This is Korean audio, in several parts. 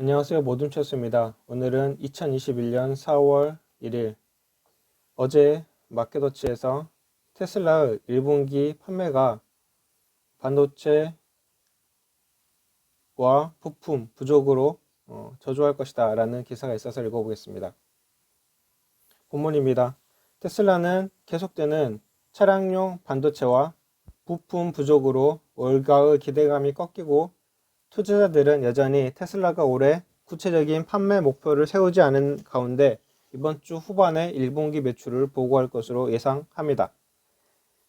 안녕하세요. 모둠쳤습니다. 오늘은 2021년 4월 1일 어제 마켓워치에서 테슬라의 1분기 판매가 반도체와 부품 부족으로 어, 저조할 것이다 라는 기사가 있어서 읽어보겠습니다. 본문입니다. 테슬라는 계속되는 차량용 반도체와 부품 부족으로 월가의 기대감이 꺾이고 투자자들은 여전히 테슬라가 올해 구체적인 판매 목표를 세우지 않은 가운데 이번 주 후반에 1분기 매출을 보고할 것으로 예상합니다.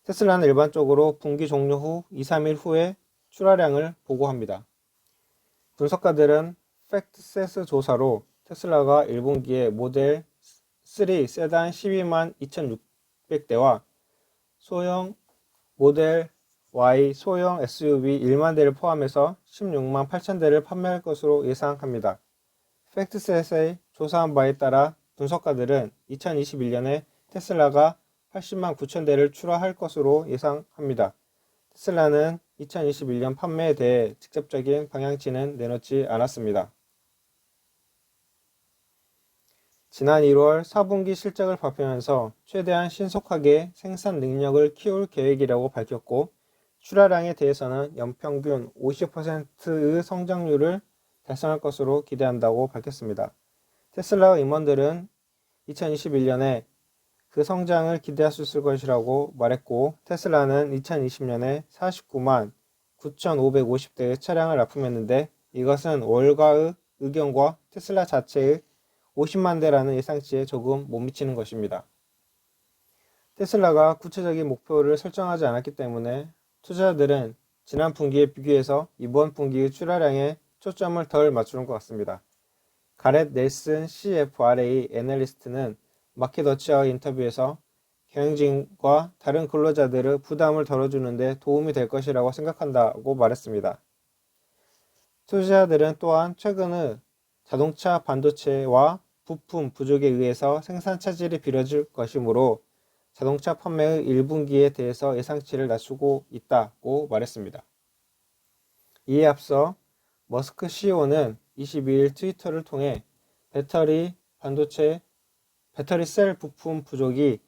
테슬라는 일반적으로 분기 종료 후 2, 3일 후에 출하량을 보고합니다. 분석가들은 팩트세스 조사로 테슬라가 1분기에 모델 3 세단 12만 2,600대와 소형 모델 Y 소형 SUV 1만 대를 포함해서 16만 8천 대를 판매할 것으로 예상합니다. 팩트셋의 조사한 바에 따라 분석가들은 2021년에 테슬라가 80만 9천 대를 출하할 것으로 예상합니다. 테슬라는 2021년 판매에 대해 직접적인 방향치는 내놓지 않았습니다. 지난 1월 4분기 실적을 발표하면서 최대한 신속하게 생산 능력을 키울 계획이라고 밝혔고 출하량에 대해서는 연평균 50%의 성장률을 달성할 것으로 기대한다고 밝혔습니다. 테슬라 임원들은 2021년에 그 성장을 기대할 수 있을 것이라고 말했고 테슬라는 2020년에 49만 9,550대의 차량을 납품했는데 이것은 월가의 의견과 테슬라 자체의 50만 대라는 예상치에 조금 못 미치는 것입니다. 테슬라가 구체적인 목표를 설정하지 않았기 때문에 투자자들은 지난 분기에 비교해서 이번 분기의 출하량에 초점을 덜 맞추는 것 같습니다. 가렛 넬슨 CFRA 애널리스트는 마켓워치와의 인터뷰에서 경영진과 다른 근로자들의 부담을 덜어주는데 도움이 될 것이라고 생각한다고 말했습니다. 투자자들은 또한 최근의 자동차 반도체와 부품 부족에 의해서 생산 차질이 빚어질 것이므로 자동차 판매의 1분기에 대해서 예상치를 낮추고 있다고 말했습니다. 이에 앞서 머스크 CEO는 22일 트위터를 통해 배터리 반도체 배터리 셀 부품 부족이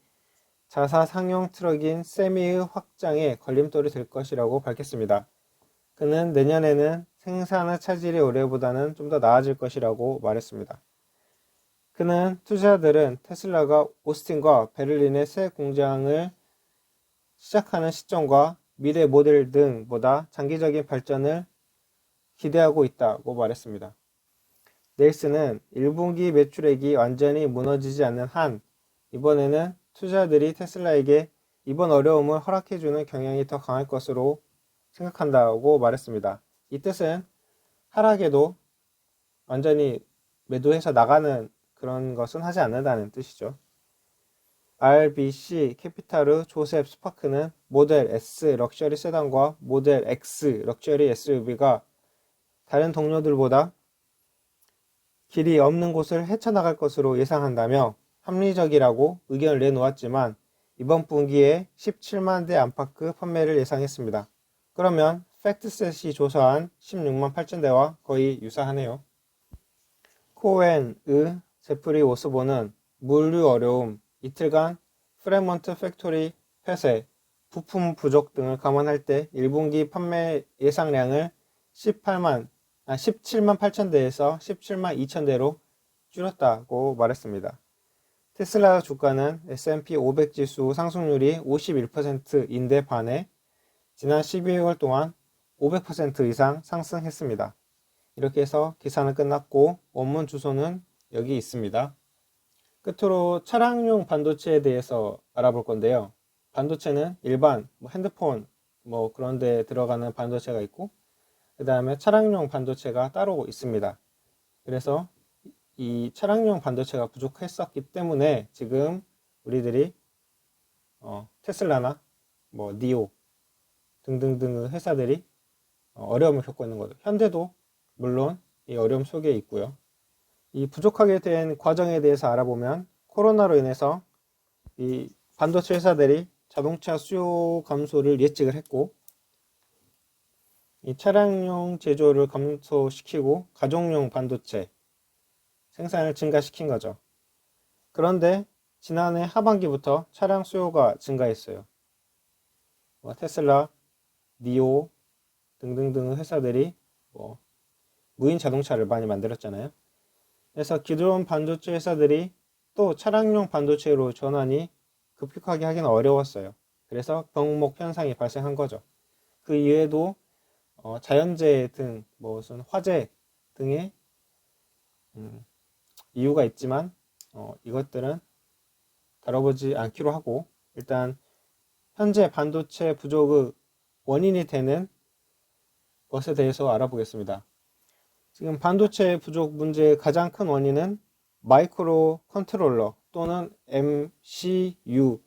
자사 상용 트럭인 세미의 확장에 걸림돌이 될 것이라고 밝혔습니다. 그는 내년에는 생산의 차질이 올해보다는 좀 더 나아질 것이라고 말했습니다. 그는 투자자들은 테슬라가 오스틴과 베를린의 새 공장을 시작하는 시점과 미래 모델 등보다 장기적인 발전을 기대하고 있다고 말했습니다. 넬스는 1분기 매출액이 완전히 무너지지 않는 한 이번에는 투자자들이 테슬라에게 이번 어려움을 허락해주는 경향이 더 강할 것으로 생각한다고 말했습니다. 이 뜻은 하락에도 완전히 매도해서 나가는 그런 것은 하지 않는다는 뜻이죠. RBC 캐피탈의 조셉 스파크는 모델 S 럭셔리 세단과 모델 X 럭셔리 SUV가 다른 동료들보다 길이 없는 곳을 헤쳐나갈 것으로 예상한다며 합리적이라고 의견을 내놓았지만 이번 분기에 17만 대 안팎의 판매를 예상했습니다. 그러면 팩트셋이 조사한 16만 8천 대와 거의 유사하네요. 코엔의 제프리 오스본은 물류 어려움, 이틀간 프레먼트 팩토리 폐쇄, 부품 부족 등을 감안할 때 1분기 판매 예상량을 18만, 아, 17만 8천 대에서 17만 2천 대로 줄였다고 말했습니다. 테슬라 주가는 S&P 500 지수 상승률이 51%인데 반해 지난 12개월 동안 500% 이상 상승했습니다. 이렇게 해서 기사는 끝났고 원문 주소는 여기 있습니다. 끝으로 차량용 반도체에 대해서 알아볼 건데요. 반도체는 일반 뭐 핸드폰 뭐 그런 데 들어가는 반도체가 있고 그 다음에 차량용 반도체가 따로 있습니다. 그래서 이 차량용 반도체가 부족했었기 때문에 지금 우리들이 어, 테슬라나 뭐 니오 등등등의 회사들이 어, 어려움을 겪고 있는 거죠. 현대도 물론 이 어려움 속에 있고요. 이 부족하게 된 과정에 대해서 알아보면 코로나로 인해서 이 반도체 회사들이 자동차 수요 감소를 예측을 했고 이 차량용 제조를 감소시키고 가정용 반도체 생산을 증가시킨 거죠. 그런데 지난해 하반기부터 차량 수요가 증가했어요. 뭐 테슬라, 니오 등등등 회사들이 뭐 무인 자동차를 많이 만들었잖아요. 그래서 기존 반도체 회사들이 또 차량용 반도체로 전환이 급격하게 하기는 어려웠어요. 그래서 병목 현상이 발생한 거죠. 그 이외에도 어, 자연재해 등 무슨 화재 등의 음, 이유가 있지만 어, 이것들은 다뤄보지 않기로 하고 일단 현재 반도체 부족의 원인이 되는 것에 대해서 알아보겠습니다. 지금 반도체 부족 문제의 가장 큰 원인은 마이크로 컨트롤러 또는 MCU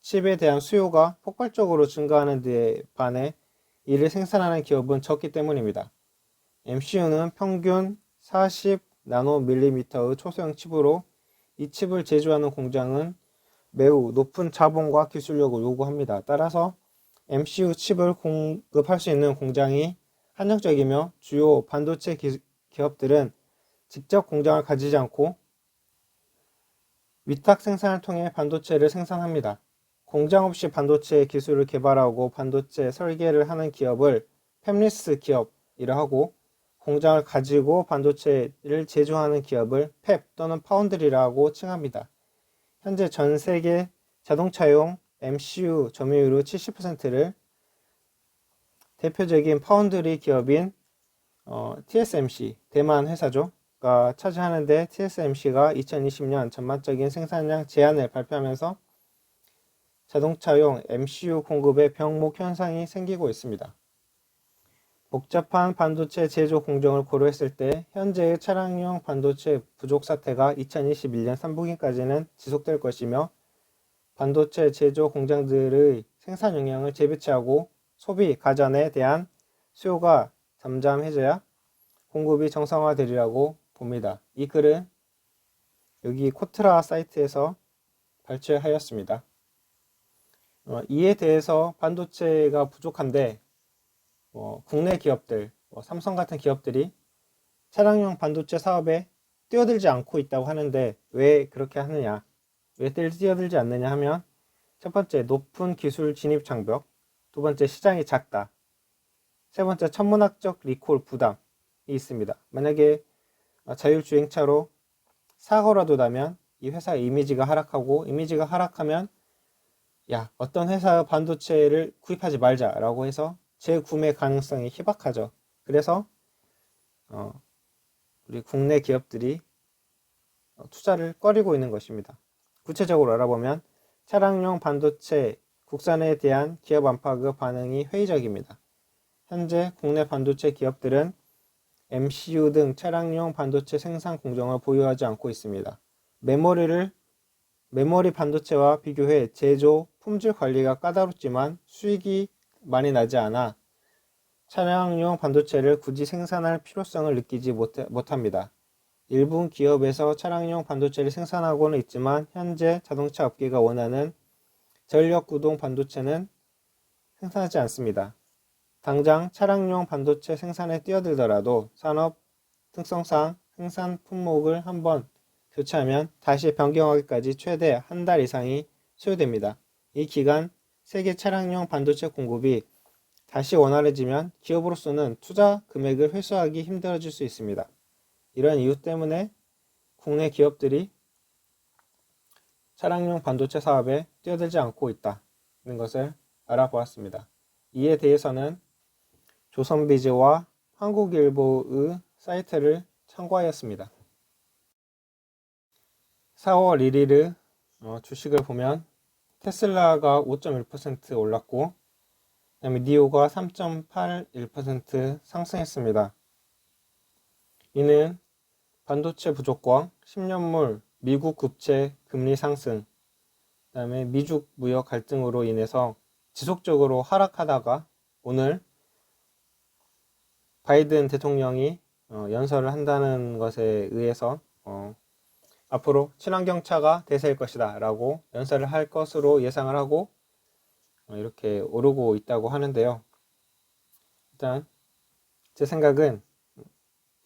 칩에 대한 수요가 폭발적으로 증가하는 데 반해 이를 생산하는 기업은 적기 때문입니다. MCU는 평균 40 나노밀리미터의 초소형 칩으로 이 칩을 제조하는 공장은 매우 높은 자본과 기술력을 요구합니다. 따라서 MCU 칩을 공급할 수 있는 공장이 한정적이며 주요 반도체 기, 기업들은 직접 공장을 가지지 않고 위탁 생산을 통해 반도체를 생산합니다. 공장 없이 반도체 기술을 개발하고 반도체 설계를 하는 기업을 팹리스 기업이라 하고 공장을 가지고 반도체를 제조하는 기업을 펩 또는 파운드리라고 칭합니다. 현재 전 세계 자동차용 MCU 점유율의 70%를 대표적인 파운드리 기업인 어, TSMC 대만 회사죠 가 차지하는데 TSMC가 2020년 전반적인 생산량 제한을 발표하면서 자동차용 MCU 공급에 병목 현상이 생기고 있습니다. 복잡한 반도체 제조 공정을 고려했을 때 현재의 차량용 반도체 부족 사태가 2021년 3분기까지는 지속될 것이며 반도체 제조 공장들의 생산 역량을 재배치하고 소비 가전에 대한 수요가 잠잠해져야 공급이 정상화되리라고 봅니다. 이 글은 여기 코트라 사이트에서 발췌하였습니다. 어, 이에 대해서 반도체가 부족한데 뭐 국내 기업들, 뭐 삼성 같은 기업들이 차량용 반도체 사업에 뛰어들지 않고 있다고 하는데 왜 그렇게 하느냐? 왜 뛰어들지 않느냐 하면 첫 번째 높은 기술 진입 장벽, 두 번째 시장이 작다, 세 번째 천문학적 리콜 부담이 있습니다. 만약에 자율주행차로 사고라도 나면 이 회사의 이미지가 하락하고 이미지가 하락하면 야 어떤 회사 반도체를 구입하지 말자라고 해서 재구매 가능성이 희박하죠. 그래서 어, 우리 국내 기업들이 어, 투자를 꺼리고 있는 것입니다. 구체적으로 알아보면 차량용 반도체 국산에 대한 기업 안팎의 반응이 회의적입니다. 현재 국내 반도체 기업들은 MCU 등 차량용 반도체 생산 공정을 보유하지 않고 있습니다. 메모리를 메모리 반도체와 비교해 제조, 품질 관리가 까다롭지만 수익이 많이 나지 않아 차량용 반도체를 굳이 생산할 필요성을 느끼지 못 합니다. 일부 기업에서 차량용 반도체를 생산하고는 있지만 현재 자동차 업계가 원하는 전력 구동 반도체는 생산하지 않습니다. 당장 차량용 반도체 생산에 뛰어들더라도 산업 특성상 생산 품목을 한번 교체하면 다시 변경하기까지 최대 한 달 이상이 소요됩니다. 이 기간 세계 차량용 반도체 공급이 다시 원활해지면 기업으로서는 투자 금액을 회수하기 힘들어질 수 있습니다. 이런 이유 때문에 국내 기업들이 차량용 반도체 사업에 뛰어들지 않고 있다는 것을 알아보았습니다. 이에 대해서는 조선비즈와 한국일보의 사이트를 참고하였습니다. 4월 1일 어, 주식을 보면 테슬라가 5.1% 올랐고 그다음에 니오가 3.81% 상승했습니다. 이는 반도체 부족과 10년물 미국 국채 금리 상승, 그다음에 미중 무역 갈등으로 인해서 지속적으로 하락하다가 오늘 바이든 대통령이 어, 연설을 한다는 것에 의해서 어, 앞으로 친환경 차가 대세일 것이다 라고 연설을 할 것으로 예상을 하고 어, 이렇게 오르고 있다고 하는데요. 일단 제 생각은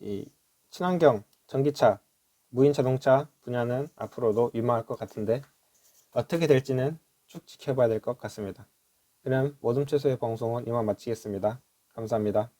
이 친환경 전기차, 무인 자동차 분야는 앞으로도 유망할 것 같은데 어떻게 될지는 쭉 지켜봐야 될 것 같습니다. 그럼 모둠 채소의 방송은 이만 마치겠습니다. 감사합니다.